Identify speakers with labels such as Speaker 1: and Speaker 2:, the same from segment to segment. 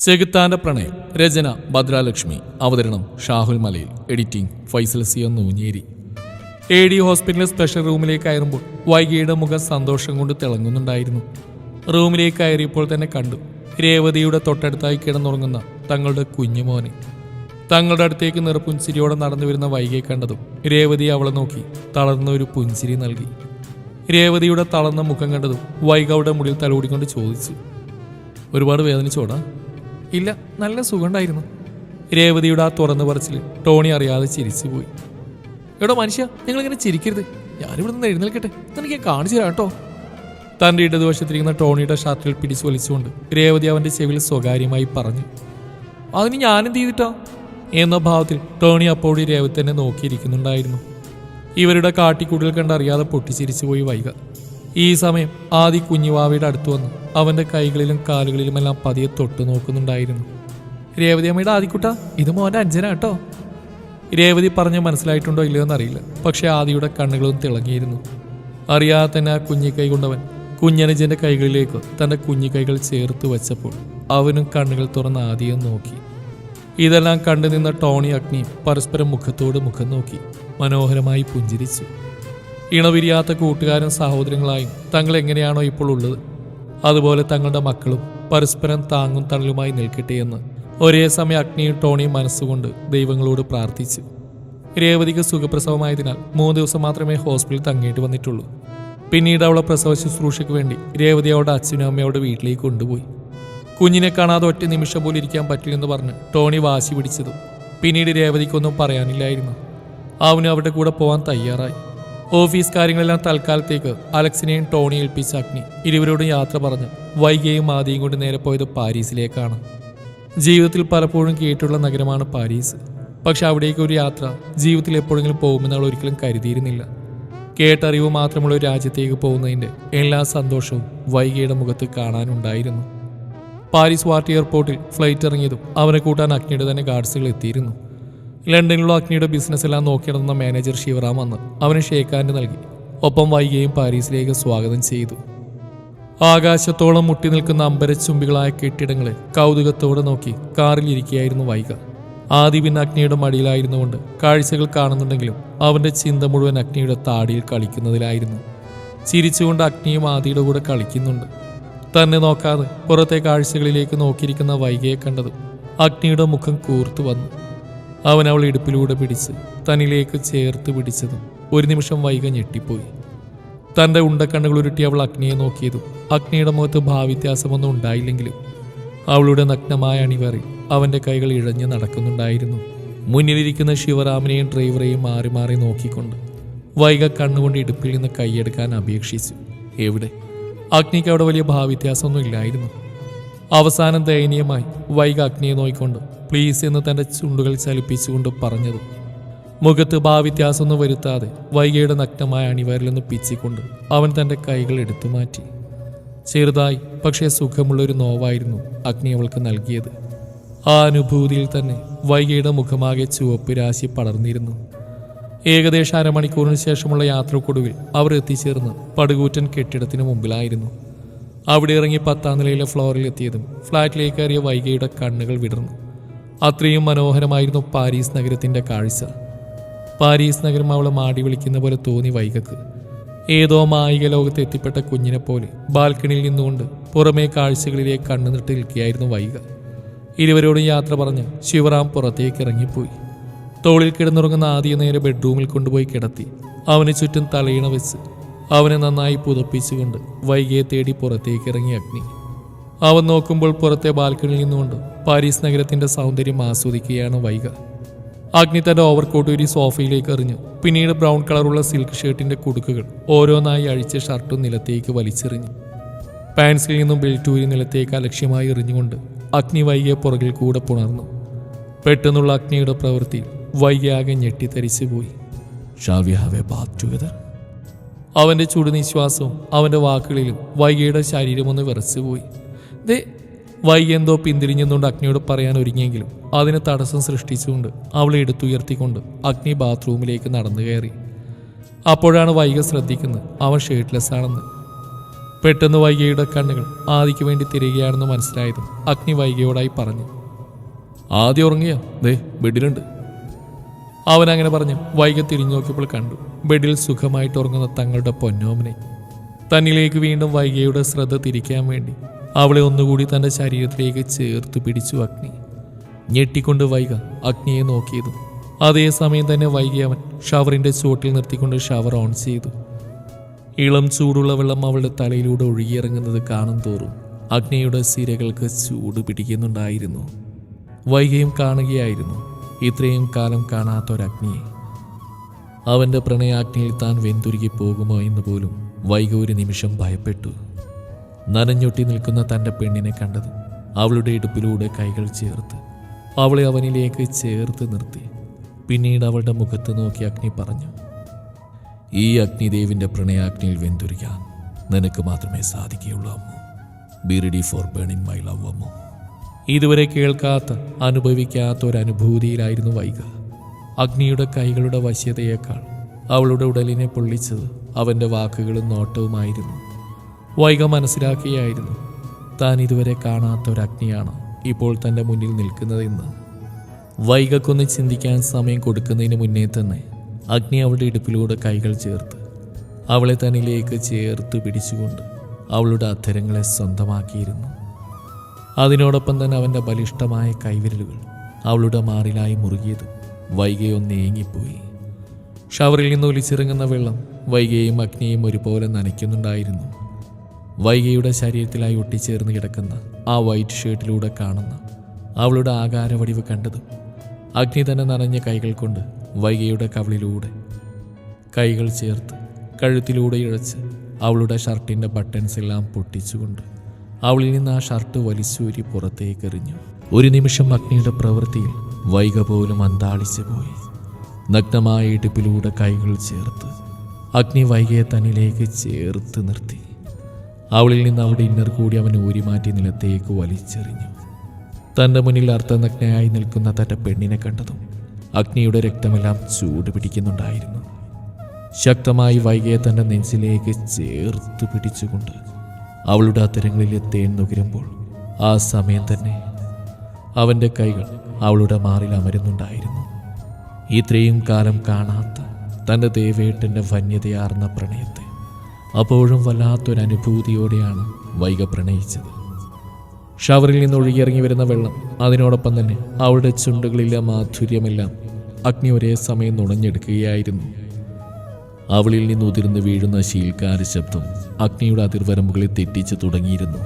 Speaker 1: ചെകുത്താന്റെ പ്രണയം. രചന ഭദ്രാലക്ഷ്മി. അവതരണം ഷാഹുൽ മലയിൽ. എഡിറ്റിംഗ് ഫൈസൽ സിയോ നൂഞ്ഞേരി. എ ഡി ഹോസ്പിറ്റലിലെ സ്പെഷ്യൽ റൂമിലേക്ക് കയറുമ്പോൾ വൈകിയുടെ മുഖം സന്തോഷം കൊണ്ട് തിളങ്ങുന്നുണ്ടായിരുന്നു. റൂമിലേക്ക് കയറിയപ്പോൾ തന്നെ കണ്ടു രേവതിയുടെ തൊട്ടടുത്തായി കിടന്നുറങ്ങുന്ന തങ്ങളുടെ കുഞ്ഞുമോനെ തങ്ങളുടെ അടുത്തേക്ക് നിറപ്പുഞ്ചിരിയോടെ നടന്നു വരുന്ന വൈകിയെ കണ്ടതും രേവതി അവളെ നോക്കി തളർന്ന ഒരു പുഞ്ചിരി നൽകി. രേവതിയുടെ തളർന്ന മുഖം കണ്ടതും വൈകയുടെ മുടിയിൽ തലോടിക്കൊണ്ട് ചോദിച്ചു. ഒരുപാട് വേദനിച്ചോടാ? ഇല്ല നല്ല സുഖമുണ്ടായിരുന്നു. രേവതിയുടെ ആ തുറന്നു പറച്ചിൽ ടോണി അറിയാതെ ചിരിച്ചുപോയി. എടോ മനുഷ്യ നിങ്ങളിങ്ങനെ ചിരിക്കരുത്. ഞാനിവിടെ നിന്ന് എഴുന്നേൽക്കട്ടെ എനിക്ക് കാണിച്ചു തരാം കേട്ടോ. തന്റെ ഇടതുവശത്തിരിക്കുന്ന ടോണിയുടെ ഷർട്ടിൽ പിടിച്ചു വലിച്ചുകൊണ്ട് രേവതി അവന്റെ ചെവിയിൽ സ്വകാര്യമായി പറഞ്ഞു അതിന് ഞാനെന്ത് ചെയ്തിട്ടാ? എന്ന ഭാവത്തിൽ ടോണി അപ്പോഴും രേവതി തന്നെ നോക്കിയിരിക്കുന്നുണ്ടായിരുന്നു. ഇവരുടെ കാട്ടിക്കൂടിൽ കണ്ട് അറിയാതെ പൊട്ടിച്ചിരിച്ചുപോയി വൈക. ഈ സമയം ആദി കുഞ്ഞുവാവയുടെ അടുത്ത് വന്നു. അവന്റെ കൈകളിലും കാലുകളിലുമെല്ലാം പതിയെ തൊട്ടു നോക്കുന്നുണ്ടായിരുന്നു. രേവതി അമ്മയുടെ ആദിക്കുട്ട ഇത് മോന്റെ അഞ്ജന കേട്ടോ രേവതി പറഞ്ഞ് മനസ്സിലായിട്ടുണ്ടോ ഇല്ലയോ എന്നറിയില്ല. പക്ഷെ ആദിയുടെ കണ്ണുകളും തിളങ്ങിയിരുന്നു. അറിയാതെ തന്നെ ആ കുഞ്ഞി കൈ കൊണ്ടവൻ കുഞ്ഞനുജന്റെ കൈകളിലേക്ക് കുഞ്ഞി കൈകൾ ചേർത്ത് വെച്ചപ്പോൾ അവനും കണ്ണുകൾ തുറന്ന് ആദിയെ നോക്കി. ഇതെല്ലാം കണ്ടു നിന്ന ടോണി അഗ്നിയും പരസ്പരം മുഖത്തോട് മുഖം നോക്കി മനോഹരമായി പുഞ്ചിരിച്ചു. ഇണവിരിയാത്ത കൂട്ടുകാരും സഹോദരങ്ങളായും തങ്ങൾ എങ്ങനെയാണോ ഇപ്പോൾ ഉള്ളത്? അതുപോലെ തങ്ങളുടെ മക്കളും പരസ്പരം താങ്ങും തണലുമായി നിൽക്കട്ടെ എന്ന് ഒരേ സമയം അഗ്നിയും ടോണിയും മനസ്സുകൊണ്ട് ദൈവങ്ങളോട് പ്രാർത്ഥിച്ചു. രേവതിക്ക് സുഖപ്രസവമായതിനാൽ മൂന്ന് ദിവസം മാത്രമേ ഹോസ്പിറ്റലിൽ തങ്ങിയിട്ട് വന്നിട്ടുള്ളൂ. പിന്നീട് അവളെ പ്രസവ ശുശ്രൂഷയ്ക്ക് വേണ്ടി രേവതി അവളുടെ അച്ഛനും അമ്മയോട് വീട്ടിലേക്ക് കൊണ്ടുപോയി. കുഞ്ഞിനെ കാണാതെ ഒറ്റ നിമിഷം പോലും ഇരിക്കാൻ പറ്റില്ലെന്ന് പറഞ്ഞ് ടോണി വാശി പിടിച്ചതും പിന്നീട് രേവതിക്കൊന്നും പറയാനില്ലായിരുന്നു. അവന് അവരുടെ കൂടെ പോകാൻ തയ്യാറായി. ഓഫീസ് കാര്യങ്ങളെല്ലാം തൽക്കാലത്തേക്ക് അലക്സിനെയും ടോണി ഏൽപ്പിച്ച അഗ്നി ഇരുവരോടും യാത്ര പറഞ്ഞ് വൈകിയും ആദ്യം കൊണ്ട് നേരെ പോയത് പാരീസിലേക്കാണ്. ജീവിതത്തിൽ പലപ്പോഴും കേട്ടുള്ള നഗരമാണ് പാരീസ്. പക്ഷെ അവിടേക്ക് ഒരു യാത്ര ജീവിതത്തിൽ എപ്പോഴെങ്കിലും പോകുമെന്ന് അവൾ ഒരിക്കലും കരുതിയിരുന്നില്ല. കേട്ടറിവ് മാത്രമുള്ള ഒരു രാജ്യത്തേക്ക് പോകുന്നതിന്റെ എല്ലാ സന്തോഷവും വൈകിയുടെ മുഖത്ത് കാണാനുണ്ടായിരുന്നു. പാരീസ് വാർട്ടി എയർപോർട്ടിൽ ഫ്ലൈറ്റ് ഇറങ്ങിയതും അവനെ കൂട്ടാൻ അഗ്നിയുടെ തന്നെ ഗാർഡ്സുകൾ എത്തിയിരുന്നു. ലണ്ടനിലുള്ള അഗ്നിയുടെ ബിസിനസ് എല്ലാം നോക്കിയിടുന്ന മാനേജർ ശിവറാം വന്ന് അവന് ഷേക്കാൻഡ് നൽകി. ഒപ്പം വൈകിയും പാരീസിലേക്ക് സ്വാഗതം ചെയ്തു. ആകാശത്തോളം മുട്ടി നിൽക്കുന്ന അമ്പരച്ചുംബികളായ കെട്ടിടങ്ങളെ കൗതുകത്തോടെ നോക്കി കാറിൽ ഇരിക്കുകയായിരുന്നു വൈക പിന്നെ അഗ്നിയുടെ മടിയിലായിരുന്നുകൊണ്ട് കാഴ്ചകൾ കാണുന്നുണ്ടെങ്കിലും അവന്റെ ചിന്ത മുഴുവൻ അഗ്നിയുടെ താടിയിൽ കളിക്കുന്നതിലായിരുന്നു. ചിരിച്ചുകൊണ്ട് അഗ്നിയും ആദിയുടെ കൂടെ കളിക്കുന്നുണ്ട്. തന്നെ നോക്കാതെ പുറത്തെ കാഴ്ചകളിലേക്ക് നോക്കിയിരിക്കുന്ന വൈകയെ കണ്ടതും അഗ്നിയുടെ മുഖം കൂർത്തു വന്നു. അവൻ അവൾ ഇടുപ്പിലൂടെ പിടിച്ച് തന്നിലേക്ക് ചേർത്ത് പിടിച്ചതും ഒരു നിമിഷം വൈക ഞെട്ടിപ്പോയി. തന്റെ ഉണ്ടക്കണ്ണുകൾ ഉരുട്ടി അവൾ അഗ്നിയെ നോക്കിയതും അഗ്നിയുടെ മുഖത്ത് ഭാവ്യത്യാസമൊന്നും ഉണ്ടായില്ലെങ്കിലും അവളുടെ നഗ്നമായ അണിവറി അവന്റെ കൈകൾ ഇഴഞ്ഞ് നടക്കുന്നുണ്ടായിരുന്നു. മുന്നിലിരിക്കുന്ന ശിവറാമിനെയും ഡ്രൈവറെയും മാറി മാറി നോക്കിക്കൊണ്ട് വൈക കണ്ണുകൊണ്ട് ഇടുപ്പിൽ നിന്ന് കൈയെടുക്കാൻ അപേക്ഷിച്ചു. എവിടെ? അഗ്നിക്ക് അവിടെ വലിയ ഭാവ്യത്യാസമൊന്നും ഇല്ലായിരുന്നു. അവസാനം ദയനീയമായി വൈക അഗ്നിയെ നോക്കിക്കൊണ്ട് പ്ലീസ് എന്ന് തന്റെ ചുണ്ടുകൾ ചലിപ്പിച്ചുകൊണ്ട് പറഞ്ഞത്. മുഖത്ത് ഭാവ്യത്യാസമൊന്നും വരുത്താതെ വൈകയുടെ നഗ്നമായ അണിവാരിൽ നിന്ന് പിച്ചിക്കൊണ്ട് അവൻ തന്റെ കൈകൾ എടുത്തു മാറ്റി. ചെറുതായി പക്ഷേ സുഖമുള്ളൊരു നോവായിരുന്നു അഗ്നി അവൾക്ക് നൽകിയത്. ആ അനുഭൂതിയിൽ തന്നെ വൈകയുടെ മുഖമാകെ ചുവപ്പ് രാശി പടർന്നിരുന്നു. ഏകദേശം അരമണിക്കൂറിന് ശേഷമുള്ള യാത്രക്കൊടുവിൽ അവർ എത്തിച്ചേർന്ന് പടുകൂറ്റൻ കെട്ടിടത്തിന് മുമ്പിലായിരുന്നു. അവിടെ ഇറങ്ങി പത്താം നിലയിലെ ഫ്ലോറിൽ എത്തിയതും ഫ്ലാറ്റിലേക്ക് കയറിയ വൈകയുടെ കണ്ണുകൾ വിടർന്നു. അത്രയും മനോഹരമായിരുന്നു പാരീസ് നഗരത്തിന്റെ കാഴ്ച. പാരീസ് നഗരം അവളെ മാടി വിളിക്കുന്ന പോലെ തോന്നി വൈകക്ക്. ഏതോ മായിക ലോകത്ത് എത്തിപ്പെട്ട കുഞ്ഞിനെ പോലെ ബാൽക്കണിയിൽ നിന്നുകൊണ്ട് പുറമേ കാഴ്ചകളിലേക്ക് കണ്ണുനിട്ട് നിൽക്കുകയായിരുന്നു വൈക. ഇരുവരോടും യാത്ര പറഞ്ഞ് ശിവറാം പുറത്തേക്ക് ഇറങ്ങിപ്പോയി. തോളിൽ കിടന്നുറങ്ങുന്ന ആദ്യ നേരെ ബെഡ്റൂമിൽ കൊണ്ടുപോയി കിടത്തി. അവന് ചുറ്റും തലയിണ വെച്ച് അവനെ നന്നായി പുതപ്പിച്ചുകൊണ്ട് വൈകിയെ തേടി പുറത്തേക്ക് ഇറങ്ങി അഗ്നി. അവൻ നോക്കുമ്പോൾ പുറത്തെ ബാൽക്കണിയിൽ നിന്നുകൊണ്ട് പാരീസ് നഗരത്തിന്റെ സൗന്ദര്യം ആസ്വദിക്കുകയാണ് വൈക അഗ്നി തന്റെ ഓവർകോട്ട് ഒരു സോഫയിലേക്ക് എറിഞ്ഞു. പിന്നീട് ബ്രൗൺ കളറുള്ള സിൽക്ക് ഷർട്ടിന്റെ കുടുക്കുകൾ ഓരോന്നായി അഴിച്ച ഷർട്ടും നിലത്തേക്ക് വലിച്ചെറിഞ്ഞു. പാൻസിൽ നിന്നും ബെൽറ്റ് ഊരി നിലത്തേക്ക് അലക്ഷ്യമായി എറിഞ്ഞുകൊണ്ട് അഗ്നി വൈകിയ പുറകിൽ കൂടെ പുണർന്നു. പെട്ടെന്നുള്ള അഗ്നിയുടെ പ്രവൃത്തി വൈകിയാകെ ഞെട്ടിത്തരിച്ചു പോയി. അവന്റെ ചുടുനിശ്വാസവും അവന്റെ വാക്കുകളിലും വൈകിയുടെ ശരീരമൊന്ന് വിറച്ചുപോയി. ദേ വൈകി എന്തോ പിന്തിരിഞ്ഞെന്നുകൊണ്ട് അഗ്നിയോട് പറയാൻ ഒരുങ്ങിയെങ്കിലും അതിന് തടസ്സം സൃഷ്ടിച്ചുകൊണ്ട് അവളെ എടുത്തുയർത്തിക്കൊണ്ട് അഗ്നി ബാത്റൂമിലേക്ക് നടന്നു കയറി. അപ്പോഴാണ് വൈക ശ്രദ്ധിക്കുന്നത് അവൻ ഷേർട്ട്ലെസ് ആണെന്ന്. പെട്ടെന്ന് വൈകിയുടെ കണ്ണുകൾ ആദിക്ക് വേണ്ടി തിരികെയാണെന്ന് മനസ്സിലായതും അഗ്നി വൈകിയോടായി പറഞ്ഞു. ആദ്യം ഉറങ്ങിയ? ദേ ബെഡിലുണ്ട്. അവൻ അങ്ങനെ പറഞ്ഞു വൈകി തിരിഞ്ഞു നോക്കിയപ്പോൾ കണ്ടു ബെഡിൽ സുഖമായിട്ട് ഉറങ്ങുന്ന തങ്ങളുടെ പൊന്നോമനെ. തന്നിലേക്ക് വീണ്ടും വൈകിയുടെ ശ്രദ്ധ തിരിക്കാൻ വേണ്ടി അവളെ ഒന്നുകൂടി തന്റെ ശരീരത്തിലേക്ക് ചേർത്ത് പിടിച്ചു അഗ്നി. ഞെട്ടിക്കൊണ്ട് വൈക അഗ്നിയെ നോക്കിയതും അതേസമയം തന്നെ വൈകി അവൻ ഷവറിന്റെ ചുവട്ടിൽ നിർത്തിക്കൊണ്ട് ഷവർ ഓൺ ചെയ്തു. ഇളം ചൂടുള്ള വെള്ളം അവളുടെ തലയിലൂടെ ഒഴുകിയിറങ്ങുന്നത് കാണും തോറും അഗ്നിയുടെ സിരകൾക്ക് ചൂട് പിടിക്കുന്നുണ്ടായിരുന്നു. വൈകിയും കാണുകയായിരുന്നു ഇത്രയും കാലം കാണാത്ത കാണാത്തൊരഗ്നിയെ. അവന്റെ പ്രണയാഗ്നിയിൽ താൻ വെന്തുരുകി പോകുമോ എന്ന് പോലും വൈക ഒരു നിമിഷം ഭയപ്പെട്ടു. നനഞ്ഞൊട്ടി നിൽക്കുന്ന തന്റെ പെണ്ണിനെ കണ്ടത് അവളുടെ ഇടുപ്പിലൂടെ കൈകൾ ചേർത്ത് അവളെ അവനിലേക്ക് ചേർത്ത് നിർത്തി. പിന്നീട് അവളുടെ മുഖത്ത് നോക്കി അഗ്നി പറഞ്ഞു ഈ അഗ്നിദേവിന്റെ പ്രണയാഗ്നിയിൽ വെന്തുരിക്കാൻ നിനക്ക് മാത്രമേ സാധിക്കുകയുള്ളൂ Ammu. Be ready for burning my love Ammu. ഇതുവരെ കേൾക്കാത്ത അനുഭവിക്കാത്ത ഒരു അനുഭൂതിയിലായിരുന്നു വൈക അഗ്നിയുടെ കൈകളുടെ വശ്യതയേക്കാൾ അവളുടെ ഉടലിനെ പൊള്ളിച്ചത് അവന്റെ വാക്കുകളും നോട്ടവുമായിരുന്നു. വൈക മനസ്സിലാക്കിയായിരുന്നു. താൻ ഇതുവരെ കാണാത്ത ഒരു അഗ്നിയാണ് ഇപ്പോൾ തന്റെ മുന്നിൽ നിൽക്കുന്നതെന്ന് വൈകക്കൊന്ന് ചിന്തിക്കാൻ സമയം കൊടുക്കുന്നതിന് മുന്നേ തന്നെ അഗ്നി അവളുടെ ഇടുപ്പിലൂടെ കൈകൾ ചേർത്ത് അവളെ തന്നിലേക്ക് ചേർത്ത് പിടിച്ചുകൊണ്ട് അവളുടെ അധരങ്ങളെ സ്വന്തമാക്കിയിരുന്നു. അതിനോടൊപ്പം തന്നെ അവന്റെ ബലിഷ്ടമായ കൈവിരലുകൾ അവളുടെ മാറിലായി മുറുകിയതും വൈകയൊന്ന് ഏങ്ങിപ്പോയി. ഷവറിൽ നിന്ന് ഒലിച്ചിറങ്ങുന്ന വെള്ളം വൈകയും അഗ്നിയും ഒരുപോലെ നനയ്ക്കുന്നുണ്ടായിരുന്നു. വൈകയുടെ ശരീരത്തിലായി ഒട്ടിച്ചേർന്ന് കിടക്കുന്ന ആ വൈറ്റ് ഷർട്ടിലൂടെ കാണുന്ന അവളുടെ ആകാരവടിവ് കണ്ടതും അഗ്നി തന്നെ നനഞ്ഞ കൈകൾ കൊണ്ട് വൈകയുടെ കവളിലൂടെ കൈകൾ ചേർത്ത് കഴുത്തിലൂടെ ഇഴച്ച് അവളുടെ ഷർട്ടിന്റെ ബട്ടൺസ് എല്ലാം പൊട്ടിച്ചുകൊണ്ട് അവളിൽ നിന്ന് ആ ഷർട്ട് വലിച്ചൂരി പുറത്തേക്കെറിഞ്ഞു. ഒരു നിമിഷം അഗ്നിയുടെ പ്രവൃത്തിയിൽ വൈക പോലും അന്താളിച്ചു പോയി. നഗ്നമായ ഇടുപ്പിലൂടെ കൈകൾ ചേർത്ത് അഗ്നി വൈകയെ തന്നിലേക്ക് ചേർത്ത് നിർത്തി. അവളിൽ നിന്ന് അവിടെ ഇന്നർ കൂടി അവൻ ഊരിമാറ്റി നിലത്തേക്ക് വലിച്ചെറിഞ്ഞു. തന്റെ മുന്നിൽ അർത്ഥനഗ്നയായി നിൽക്കുന്ന തന്റെ പെണ്ണിനെ കണ്ടതും അഗ്നിയുടെ രക്തമെല്ലാം ചൂട് പിടിക്കുന്നുണ്ടായിരുന്നു. ശക്തമായി വൈകിയെ തന്റെ നെഞ്ചിലേക്ക് ചേർത്ത് പിടിച്ചുകൊണ്ട് അവളുടെ അത്തരങ്ങളിലെ തേൻ നുകരുമ്പോൾ ആ സമയം തന്നെ അവന്റെ കൈകൾ അവളുടെ മാറിൽ അമരുന്നുണ്ടായിരുന്നു. ഇത്രയും കാലം കാണാത്ത തന്റെ ദേവേട്ടന്റെ വന്യതയാർന്ന പ്രണയത്തെ അപ്പോഴും വല്ലാത്തൊരനുഭൂതിയോടെയാണ് വൈക പ്രണയിച്ചത്. ഷവറിൽ നിന്ന് ഒഴുകിയിറങ്ങി വരുന്ന വെള്ളം അതിനോടൊപ്പം തന്നെ അവളുടെ ചുണ്ടുകളിലെ മാധുര്യമെല്ലാം അഗ്നി ഒരേ സമയം നുണഞ്ഞെടുക്കുകയായിരുന്നു. അവളിൽ നിന്ന് ഉതിർന്ന് വീഴുന്ന ശീൽക്കാര ശബ്ദം അഗ്നിയുടെ അതിർവരമ്പുകളെ തെറ്റിച്ച് തുടങ്ങിയിരുന്നു.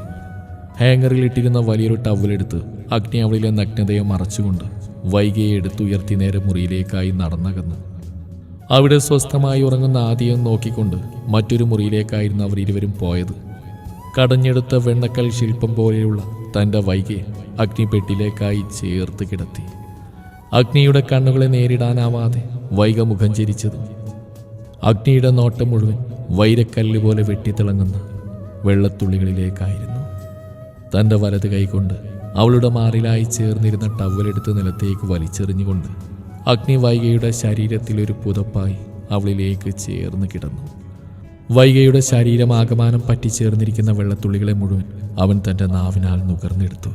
Speaker 1: ഹാങ്ങറിൽ ഇട്ടിരുന്ന വലിയൊരു ടവലെടുത്ത് അഗ്നി അവളിലെ നഗ്നതയെ മറച്ചുകൊണ്ട് വൈകിയെ എടുത്തുയർത്തി നേരെ മുറിയിലേക്കായി നടന്നകന്നു. അവിടെ സ്വസ്ഥമായി ഉറങ്ങുന്ന ആദ്യം നോക്കിക്കൊണ്ട് മറ്റൊരു മുറിയിലേക്കായിരുന്നു അവർ ഇരുവരും പോയത്. കടഞ്ഞെടുത്ത വെണ്ണക്കൽ ശില്പം പോലെയുള്ള തന്റെ വൈകെ അഗ്നിപ്പെട്ടിലേക്കായി ചേർത്ത് കിടത്തി. അഗ്നിയുടെ കണ്ണുകളെ നേരിടാനാവാതെ വൈക മുഖം ചിരിച്ചത്. അഗ്നിയുടെ നോട്ടം മുഴുവൻ വൈരക്കല്ല് പോലെ വെട്ടിത്തിളങ്ങുന്ന വെള്ളത്തുള്ളികളിലേക്കായിരുന്നു. തന്റെ വലത് കൈകൊണ്ട് അവളുടെ മാറിലായി ചേർന്നിരുന്ന ടവലെടുത്ത് നിലത്തേക്ക് വലിച്ചെറിഞ്ഞുകൊണ്ട് അഗ്നി ശരീരത്തിലൊരു പുതപ്പായി അവളിലേക്ക് ചേർന്ന് കിടന്നു. വൈകയുടെ ശരീരം ആകമാനം പറ്റിച്ചേർന്നിരിക്കുന്ന വെള്ളത്തുള്ളികളെ മുഴുവൻ അവൻ തന്റെ നാവിനാൽ നുകർന്നെടുത്തു.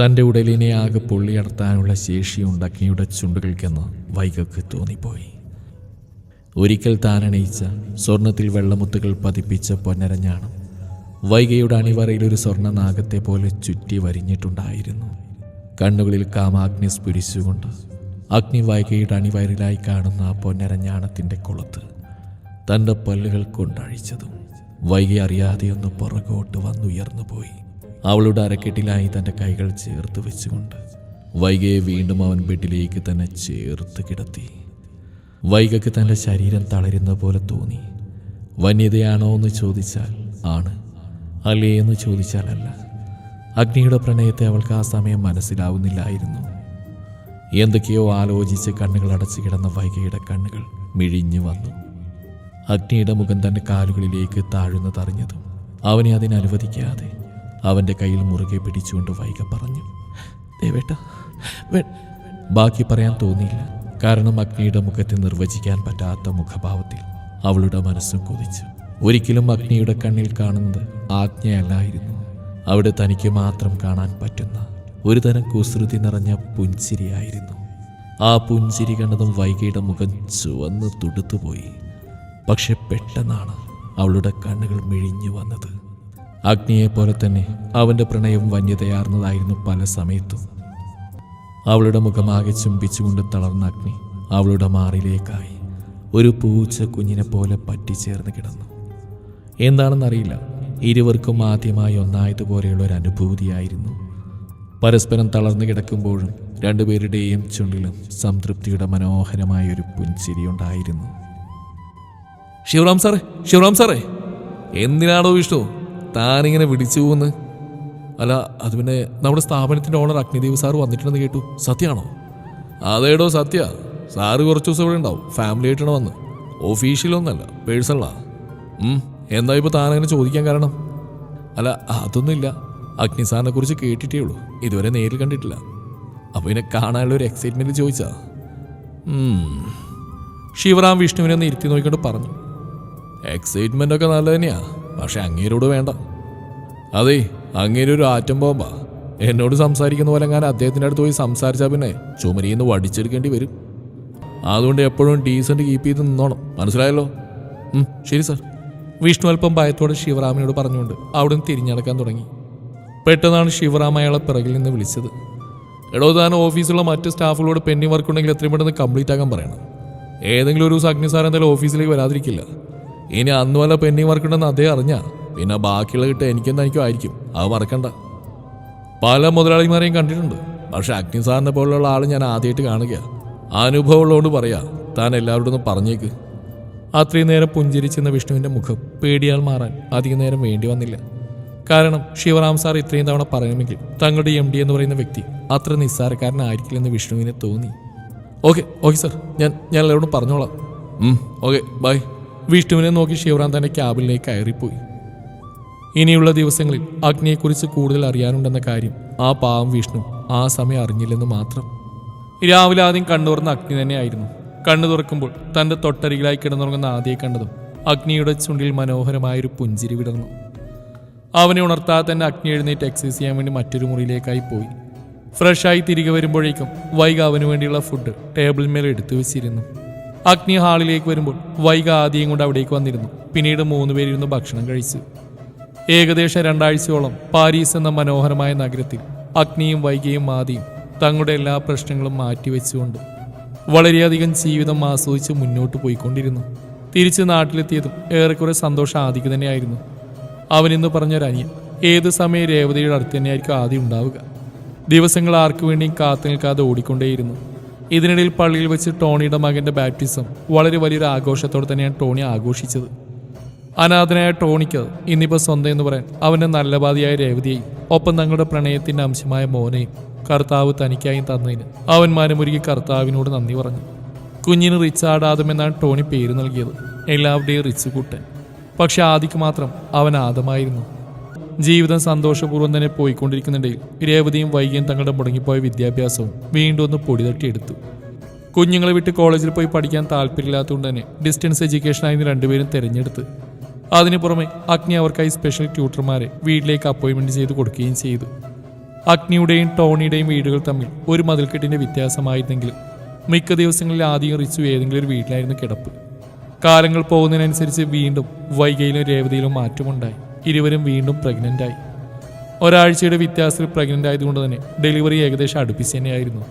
Speaker 1: തന്റെ ഉടലിനെ ആകെ പൊള്ളിയടത്താനുള്ള ശേഷിയുണ്ട് അഗ്നിയുടെ ചുണ്ടുകൾക്കെന്ന് വൈകക്ക് തോന്നിപ്പോയി. ഒരിക്കൽ താനണയിച്ച സ്വർണത്തിൽ വെള്ളമുത്തുകൾ പതിപ്പിച്ച പൊന്നരഞ്ഞാണ് വൈകയുടെ അണിവറയിൽ ഒരു സ്വർണ നാഗത്തെ പോലെ ചുറ്റി വരിഞ്ഞിട്ടുണ്ടായിരുന്നു. കണ്ണുകളിൽ കാമാഗ്നി സ്ഫുരിച്ചുകൊണ്ട് അഗ്നി വൈകയുടെ അണിവയറിലായി കാണുന്ന ആ പൊന്നരഞ്ഞാണത്തിന്റെ കൊളുത്ത് തന്റെ പല്ലുകൾ കൊണ്ടഴിച്ചതും വൈകി അറിയാതെയൊന്ന് പുറകോട്ട് വന്നുയർന്നു പോയി. അവളുടെ അരക്കെട്ടിലായി തന്റെ കൈകൾ ചേർത്ത് വെച്ചുകൊണ്ട് വൈകയെ വീണ്ടും അവൻ ബെഡിലേക്ക് തന്നെ ചേർത്ത് കിടത്തി. വൈകക്ക് തന്റെ ശരീരം തളരുന്ന പോലെ തോന്നി. വന്യതയാണോ എന്ന് ചോദിച്ചാൽ ആണ്. അല്ലേ എന്ന് ചോദിച്ചാലല്ല. അഗ്നിയുടെ പ്രണയത്തെ അവൾക്ക് ആ സമയം മനസ്സിലാവുന്നില്ലായിരുന്നു. എന്തൊക്കെയോ ആലോചിച്ച് കണ്ണുകൾ അടച്ചു കിടന്ന വൈകയുടെ കണ്ണുകൾ മിഴിഞ്ഞു വന്നു. അഗ്നിയുടെ മുഖം തന്റെ കാലുകളിലേക്ക് താഴുന്നതറിഞ്ഞതും അവനെ അതിനനുവദിക്കാതെ അവന്റെ കയ്യിൽ മുറുകെ പിടിച്ചുകൊണ്ട് വൈക പറഞ്ഞു ദേവേട്ട ബാക്കി പറയാൻ തോന്നിയില്ല. കാരണം അഗ്നിയുടെ മുഖത്തെ നിർവചിക്കാൻ പറ്റാത്ത മുഖഭാവത്തിൽ അവളുടെ മനസ്സും കൊതിച്ചു. ഒരിക്കലും അഗ്നിയുടെ കണ്ണിൽ കാണുന്നത് ആജ്ഞയല്ലായിരുന്നു. അവിടെ തനിക്ക് മാത്രം കാണാൻ പറ്റുന്ന ഒരു തരം കുസൃതി നിറഞ്ഞ പുഞ്ചിരിയായിരുന്നു. ആ പുഞ്ചിരി കണ്ടതും വൈകിയുടെ മുഖം ചുവന്ന് തുടുത്തുപോയി. പക്ഷെ പെട്ടെന്നാണ് അവളുടെ കണ്ണുകൾ മിഴിഞ്ഞു വന്നത്. അഗ്നിയെപ്പോലെ തന്നെ അവന്റെ പ്രണയം വന്യതയാർന്നതായിരുന്നു പല സമയത്തും. അവളുടെ മുഖമാകെ ചുംബിച്ചുകൊണ്ട് തളർന്ന അഗ്നി അവളുടെ മാറിലേക്കായി ഒരു പൂച്ച കുഞ്ഞിനെ പോലെ പറ്റിച്ചേർന്ന് കിടന്നു. എന്താണെന്നറിയില്ല. ഇരുവർക്കും ആദ്യമായി ഒന്നായതുപോലെയുള്ള ഒരു അനുഭൂതിയായിരുന്നു പരസ്പരം തളർന്നു കിടക്കുമ്പോഴും രണ്ടുപേരുടെയും ചുണ്ടിലും സംതൃപ്തിയുടെ മനോഹരമായ ഒരു പുഞ്ചിരി ഉണ്ടായിരുന്നു. ശിവറാം സാറേ ശിവറാം സാറേ എന്തിനാണോ വിഷ്ണു താനിങ്ങനെ വിളിച്ചു പോകുന്നു അല്ല അത് പിന്നെ നമ്മുടെ സ്ഥാപനത്തിന്റെ ഓണർ അഗ്നിദേവ് സാർ വന്നിട്ടുണ്ടെന്ന് കേട്ടു. സത്യമാണോ? അതേടോ സത്യ. സാറ് കുറച്ച് ദിവസം ഇവിടെ ഉണ്ടാവും. ഫാമിലി ആയിട്ടാണ് വന്ന്. ഒഫീഷ്യലൊന്നല്ല പേഴ്സണലാ. എന്തായിപ്പോൾ താനങ്ങനെ ചോദിക്കാൻ കാരണം? അല്ല അതൊന്നുമില്ല. അഗ്നി സാറിനെ കുറിച്ച് കേട്ടിട്ടേ ഉള്ളൂ. ഇതുവരെ നേരിൽ കണ്ടിട്ടില്ല. അപ്പോൾ ഇതിനെ കാണാനുള്ള ഒരു എക്സൈറ്റ്മെന്റ് ചോദിച്ചാ? ശിവറാം വിഷ്ണുവിനെ ഒന്ന് ഇരുത്തി നോക്കിക്കൊണ്ട് പറഞ്ഞു. എക്സൈറ്റ്മെന്റ് ഒക്കെ നല്ലത് തന്നെയാ. പക്ഷെ അങ്ങേരോട് വേണ്ട. അതെ അങ്ങേര് ഒരു ആറ്റം ബോംബാ എന്നോട് സംസാരിക്കുന്ന പോലെ ഞാൻ അദ്ദേഹത്തിന്റെ അടുത്ത് പോയി സംസാരിച്ചാൽ പിന്നെ ചുമരിന്ന് വടിച്ചെടുക്കേണ്ടി വരും. അതുകൊണ്ട് എപ്പോഴും ഡീസന്റ് കീപ്പ് ചെയ്ത് നിന്നോണം. മനസ്സിലായല്ലോ? ശരി സർ. വിഷ്ണു അല്പം ഭയത്തോടെ ശിവറാമിനോട് പറഞ്ഞുകൊണ്ട് അവിടെ നിന്ന് തിരിഞ്ഞടക്കാൻ തുടങ്ങി. പെട്ടെന്നാണ് ശിവറാം അയാളെ പിറകിൽ നിന്ന് വിളിച്ചത്. എടോ താൻ ഓഫീസിലുള്ള മറ്റ് സ്റ്റാഫുകളോട് പെൻഡിങ് വർക്ക് ഉണ്ടെങ്കിൽ എത്രയും പെട്ടെന്ന് കംപ്ലീറ്റ് ആക്കാൻ പറയണം. ഏതെങ്കിലും ഒരു ദിവസം അഗ്നി സാർ എന്തായാലും ഓഫീസിലേക്ക് വരാതിരിക്കില്ല. ഇനി അന്ന് വല്ല പെൻഡിങ് വർക്ക് ഉണ്ടെന്ന് അതേ അറിഞ്ഞാൽ പിന്നെ ബാക്കിയുള്ള കിട്ടുക എനിക്കും തനിക്കും ആയിരിക്കും. അത് മറക്കണ്ട. പല മുതലാളിമാരെയും കണ്ടിട്ടുണ്ട്. പക്ഷെ അഗ്നി സാറിനെ പോലുള്ള ആൾ ഞാൻ ആദ്യമായിട്ട് കാണുക. അനുഭവമുള്ളതുകൊണ്ട് പറയാ താൻ എല്ലാവരോടും ഒന്ന് പറഞ്ഞേക്ക്. അത്രയും നേരം പുഞ്ചിരിച്ചെന്ന വിഷ്ണുവിന്റെ മുഖം പേടിയാൽ മാറാൻ അധികം നേരം വേണ്ടി വന്നില്ല. കാരണം ശിവറാം സാർ ഇത്രയും തവണ പറയണമെങ്കിൽ തങ്ങളുടെ എം ഡി എന്ന് പറയുന്ന വ്യക്തി അത്ര നിസ്സാരക്കാരനായിരിക്കില്ലെന്ന് വിഷ്ണുവിനെ തോന്നി. Okay okay sir. ഞാൻ ഞാൻ എല്ലാവരോടും പറഞ്ഞോളാം. Okay bye. വിഷ്ണുവിനെ നോക്കി ശിവറാം തന്റെ ക്യാബിനിലേക്ക് കയറിപ്പോയി. ഇനിയുള്ള ദിവസങ്ങളിൽ അഗ്നിയെക്കുറിച്ച് കൂടുതൽ അറിയാനുണ്ടെന്ന കാര്യം ആ പാവം വിഷ്ണു ആ സമയം അറിഞ്ഞില്ലെന്ന് മാത്രം. രാവിലെ ആദ്യം കണ്ണുറന്ന അഗ്നി തന്നെയായിരുന്നു. കണ്ണു തുറക്കുമ്പോൾ തന്റെ തൊട്ടരികിലായി കിടന്നുറങ്ങുന്ന ആദ്യം കണ്ടതും അഗ്നിയുടെ ചുണ്ടിൽ മനോഹരമായൊരു പുഞ്ചിരി വിടർന്നു. അവനെ ഉണർത്താതെ തന്നെ അഗ്നി എഴുന്നേറ്റ് എക്സസൈസ് ചെയ്യാൻ വേണ്ടി മറ്റൊരു മുറിയിലേക്കായി പോയി. ഫ്രഷായി തിരികെ വരുമ്പോഴേക്കും വൈഗ അവന് വേണ്ടിയുള്ള ഫുഡ് ടേബിളിന്മേൽ എടുത്തു വെച്ചിരുന്നു. അഗ്നി ഹാളിലേക്ക് വരുമ്പോൾ വൈഗ ആദ്യം കൊണ്ട് അവിടേക്ക് വന്നിരുന്നു. പിന്നീട് മൂന്ന് പേരിരുന്ന് ഭക്ഷണം കഴിച്ചു. ഏകദേശം രണ്ടാഴ്ചയോളം പാരീസ് എന്ന മനോഹരമായ നഗരത്തിൽ അഗ്നിയും വൈകിയും ആദിയും തങ്ങളുടെ എല്ലാ പ്രശ്നങ്ങളും മാറ്റിവെച്ചുകൊണ്ട് വളരെയധികം ജീവിതം ആസ്വദിച്ച് മുന്നോട്ട് പോയിക്കൊണ്ടിരുന്നു. തിരിച്ച് നാട്ടിലെത്തിയതും ഏറെക്കുറെ സന്തോഷം ആദിക്ക് തന്നെയായിരുന്നു. അവനിന്ന് പറഞ്ഞൊരനിയൻ ഏത് സമയം രേവതിയുടെ അടുത്ത് തന്നെയായിരിക്കും ആദ്യം ഉണ്ടാവുക. ദിവസങ്ങൾ ആർക്കു വേണ്ടിയും കാത്തു നിൽക്കാതെ ഓടിക്കൊണ്ടേയിരുന്നു. ഇതിനിടയിൽ പള്ളിയിൽ വെച്ച് ടോണിയുടെ മകന്റെ ബാപ്റ്റിസം വളരെ വലിയൊരു ആഘോഷത്തോടെ തന്നെയാണ് ടോണി ആഘോഷിച്ചത്. അനാഥനായ ടോണിക്ക് ഇന്നിപ്പോൾ സ്വന്തം എന്ന് പറയാൻ അവന്റെ നല്ല ബാധിയായ രേവതിയെയും ഒപ്പം തങ്ങളുടെ പ്രണയത്തിന്റെ അംശമായ മോനെയും കർത്താവ് തനിക്കായും തന്നതിന് അവൻ മനമൊരുക്കി കർത്താവിനോട് നന്ദി പറഞ്ഞു. കുഞ്ഞിന് റിച്ചാർഡ് ആദമെന്നാണ് ടോണി പേര് നൽകിയത്. എല്ലാവരുടെയും റിച്ച് കുട്ടൻ. പക്ഷെ ആദിക്ക് മാത്രം അവൻ ആദമായിരുന്നു. ജീവിതം സന്തോഷപൂർവം തന്നെ പോയിക്കൊണ്ടിരിക്കുന്നുണ്ടെങ്കിൽ രേവതിയും വൈകിയും തങ്ങളുടെ മുടങ്ങിപ്പോയ വിദ്യാഭ്യാസവും വീണ്ടും ഒന്ന് പൊടി തട്ടിയെടുത്തു. കുഞ്ഞുങ്ങളെ വിട്ട് കോളേജിൽ പോയി പഠിക്കാൻ താല്പര്യമില്ലാത്തതുകൊണ്ട് തന്നെ ഡിസ്റ്റൻസ് എഡ്യൂക്കേഷനായിരുന്നു രണ്ടുപേരും തിരഞ്ഞെടുത്ത്. അതിനു പുറമെ അഗ്നി അവർക്കായി സ്പെഷ്യൽ ട്യൂട്ടർമാരെ വീട്ടിലേക്ക് അപ്പോയിൻമെന്റ് ചെയ്ത് കൊടുക്കുകയും ചെയ്തു. അഗ്നിയുടെയും ടോണിയുടെയും വീടുകൾ തമ്മിൽ ഒരു മതിൽക്കെട്ടിന്റെ വ്യത്യാസമായിരുന്നെങ്കിലും മിക്ക ദിവസങ്ങളിൽ ആദ്യം റിച്ചു ഏതെങ്കിലും ഒരു വീട്ടിലായിരുന്നു കിടപ്പ്. കാലങ്ങൾ പോകുന്നതിനനുസരിച്ച് വീണ്ടും വൈകയിലും രേവതിയിലും മാറ്റമുണ്ടായി. ഇരുവരും വീണ്ടും പ്രഗ്നന്റായി ഒരാഴ്ചയുടെ വ്യത്യാസത്തിൽ പ്രഗ്നന്റ് ആയതുകൊണ്ട് തന്നെ ഡെലിവറി ഏകദേശം അടുപ്പിച്ച് തന്നെയായിരുന്നു.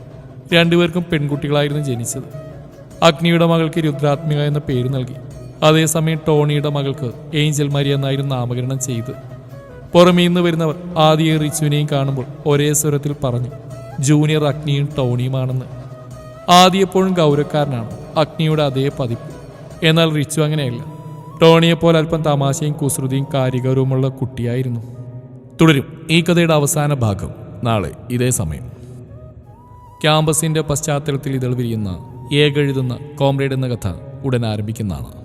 Speaker 1: രണ്ടുപേർക്കും പെൺകുട്ടികളായിരുന്നു ജനിച്ചത്. അഗ്നിയുടെ മകൾക്ക് രുദ്രാത്മിക എന്ന പേര് നൽകി. അതേസമയം ടോണിയുടെ മകൾക്ക് ഏഞ്ചൽ മരി എന്നായിരുന്നു നാമകരണം ചെയ്ത്. പുറമേ നിന്ന് വരുന്നവർ ആദ്യ റിച്ചുവിനെയും കാണുമ്പോൾ ഒരേ സ്വരത്തിൽ പറഞ്ഞു ജൂനിയർ അഗ്നിയും ടോണിയുമാണെന്ന്. ആദ്യ എപ്പോഴും ഗൗരവക്കാരനാണ്. അഗ്നിയുടെ അതേ പതിപ്പ്. എന്നാൽ റിച്ചു അങ്ങനെയല്ല. ടോണിയെപ്പോലെ അല്പം തമാശയും കുസൃതിയും കാരികവുമുള്ള കുട്ടിയായിരുന്നു. തുടരും. ഈ കഥയുടെ അവസാന ഭാഗം. നാളെ ഇതേ സമയം. ക്യാമ്പസിന്റെ പശ്ചാത്തലത്തിൽ ഇതൾ വിരിയുന്ന ഏകെഴുതുന്ന കോംറേഡ് എന്ന കഥ ഉടൻ ആരംഭിക്കുന്നതാണ്.